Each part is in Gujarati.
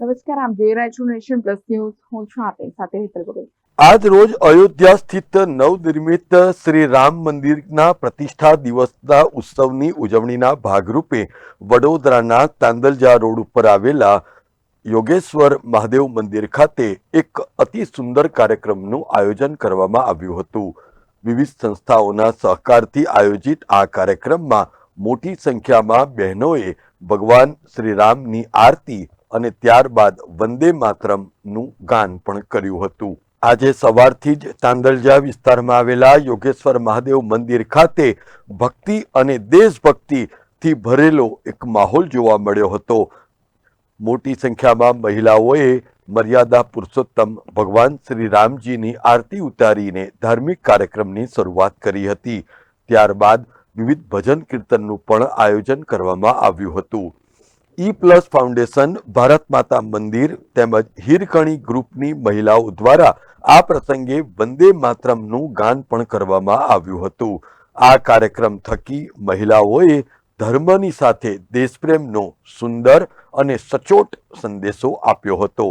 નમસ્કાર હું છું આપની સાથે હેતલ ભગત આજ રોજ અયોધ્યા સ્થિત નવનિર્મિત શ્રી રામ મંદિરના પ્રતિષ્ઠા દિવસના ઉત્સવની ઉજવણીના ભાગરૂપે વડોદરાના તાંદલજા રોડ ઉપર આવેલા યોગેશ્વર મહાદેવ મંદિર ખાતે એક અતિ સુંદર કાર્યક્રમનું આયોજન કરવામાં આવ્યું હતું. વિવિધ સંસ્થાઓના સહકારથી આયોજિત આ કાર્યક્રમમાં મોટી સંખ્યામાં બહેનોએ ભગવાન શ્રી રામની આરતી અને ત્યારબાદ વંદે માતરમનું ગાન પણ કર્યું હતું. આજે સવારથી જ તાંદલજા વિસ્તારમાં આવેલા યોગેશ્વર મહાદેવ મંદિર ખાતે ભક્તિ અને દેશભક્તિથી ભરેલો એક માહોલ જોવા મળ્યો હતો. મોટી સંખ્યામાં મહિલાઓએ મર્યાદા પુરુષોત્તમ ભગવાન શ્રી રામજીની આરતી ઉતારીને ધાર્મિક કાર્યક્રમની શરૂઆત કરી હતી. ત્યારબાદ વિવિધ ભજન કીર્તનનું પણ આયોજન કરવામાં આવ્યું હતું. ઈ પ્લસ ફાઉન્ડેશન ભારત માતા મંદિર તેમજ હીરકણી ગ્રુપની મહિલાઓ દ્વારા આ પ્રસંગે વંદે માતરમનું ગાન પણ કરવામાં આવ્યું હતું. આ કાર્યક્રમ થકી મહિલાઓએ ધર્મની સાથે દેશપ્રેમનો સુંદર અને સચોટ સંદેશો આપ્યો હતો.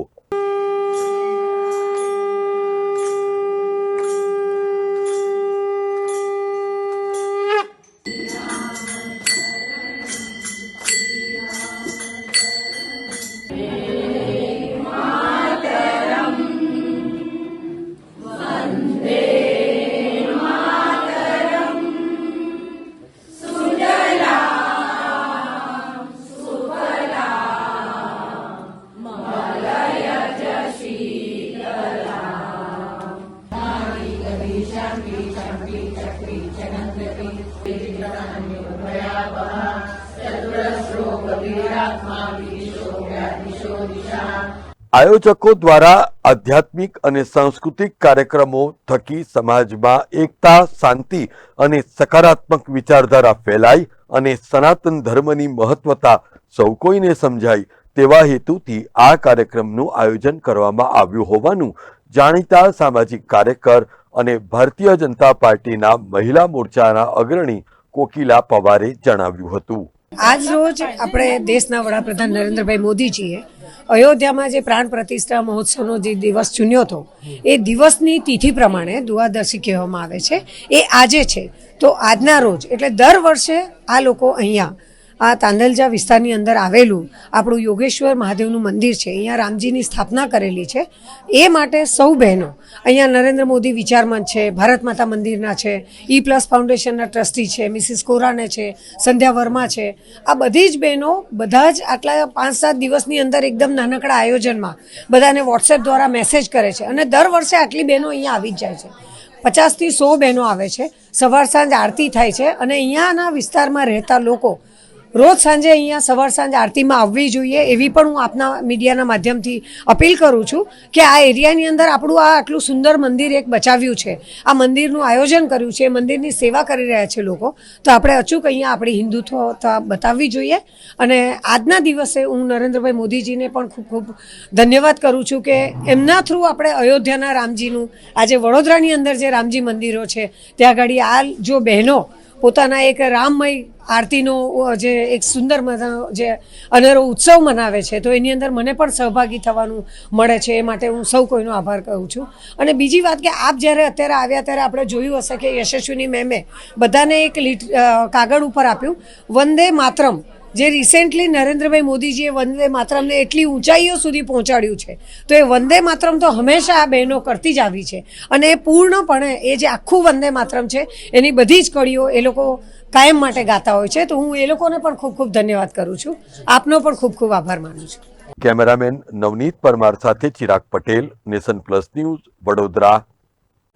આયોજકો દ્વારા આધ્યાત્મિક અને સાંસ્કૃતિક કાર્યક્રમો થકી સમાજમાં એકતા, શાંતિ અને સકારાત્મક વિચારધારા ફેલાય અને સનાતન ધર્મની મહત્વતા સૌ કોઈને સમજાય તેવા હેતુથી આ કાર્યક્રમનું આયોજન કરવામાં આવ્યું હોવાનું જાણીતા સામાજિક કાર્યકર અને ભારતીય જનતા પાર્ટીના મહિલા મોરચાના અગ્રણી કોકિલા પવારે જણાવ્યું હતું. આજ રોજ આપણે દેશના વડાપ્રધાન નરેન્દ્રભાઈ મોદીજીએ અયોધ્યામાં જે પ્રાણ પ્રતિષ્ઠા મહોત્સવનો જે દિવસ ચૂન્યો હતો, એ દિવસની તિથિ પ્રમાણે દ્વાદશી કહેવામાં આવે છે. એ આજે છે. તો આજના રોજ, એટલે દર વર્ષે આ લોકો અહીંયા આ તાંદલજા વિસ્તારની અંદર આવેલું આપણું યોગેશ્વર મહાદેવનું મંદિર છે. અહીંયા રામજીની સ્થાપના કરેલી છે. એ માટે સૌ બહેનો અહીંયા નરેન્દ્ર મોદી વિચારમંચ છે, ભારત માતા મંદિરના છે ઈ પ્લસ ફાઉન્ડેશનના ટ્રસ્ટી છે, મિસિસ કોરાને છે, સંધ્યા વર્મા છે. આ બધી જ બહેનો બધા જ આટલા પાંચ સાત દિવસની અંદર એકદમ નાનકડા આયોજનમાં બધાને વોટ્સએપ દ્વારા મેસેજ કરે છે અને દર વર્ષે આટલી બહેનો અહીંયા આવી જ જાય છે. પચાસથી સો બહેનો આવે છે. સવાર સાંજ આરતી થાય છે અને અહીંયાના વિસ્તારમાં રહેતા લોકો રોજ સાંજે અહીંયા સવાર સાંજ આરતીમાં આવવી જોઈએ એવી પણ હું આપના મીડિયાના માધ્યમથી અપીલ કરું છું કે આ એરિયાની અંદર આપણું આ આટલું સુંદર મંદિર એક બચાવ્યું છે. આ મંદિરનું આયોજન કર્યું છે, મંદિરની સેવા કરી રહ્યા છે લોકો. તો આપણે અચૂક અહીંયા આપણી હિન્દુત્વતા બતાવવી જોઈએ અને આજના દિવસે હું નરેન્દ્રભાઈ મોદીજીને પણ ખૂબ ખૂબ ધન્યવાદ કરું છું કે એમના થ્રુ આપણે અયોધ્યાના રામજીનું, આજે વડોદરાની અંદર જે રામજી મંદિરો છે, ત્યાં આગળ આ જો બહેનો પોતાના એક રામમય આરતીનો જે એક સુંદર મજાનો જે અનેરો ઉત્સવ મનાવે છે, તો એની અંદર મને પણ સહભાગી થવાનું મળે છે, એ માટે હું સૌ કોઈનો આભાર કહું છું. અને બીજી વાત કે આપ જ્યારે અત્યારે આવ્યા ત્યારે આપણે જોયું હશે કે યશસ્વીની મેમે બધાને એક લીટ કાગળ ઉપર આપ્યું, વંદે માતરમ. જે રિસેન્ટલી નરેન્દ્રભાઈ મોદીજીએ વંદે માતરમને એટલી ઊંચાઈઓ સુધી પહોંચાડ્યું છે, તો એ વંદે માતરમ તો હંમેશા આ બહેનો કરતી જ આવી છે. અને એ પૂર્ણપણે એ જે આખું વંદે માતરમ છે, એની બધી જ કડીઓ એ લોકો કાયમ માટે ગાતા હોય છે. તો હું એ લોકોને પણ ખૂબ ખૂબ ધન્યવાદ કરું છું. આપનો પણ ખૂબ ખૂબ આભાર માનું છું. કેમેરામેન નવનીત પરમાર સાથે Chirag Patel, nation plus news, Vadodara.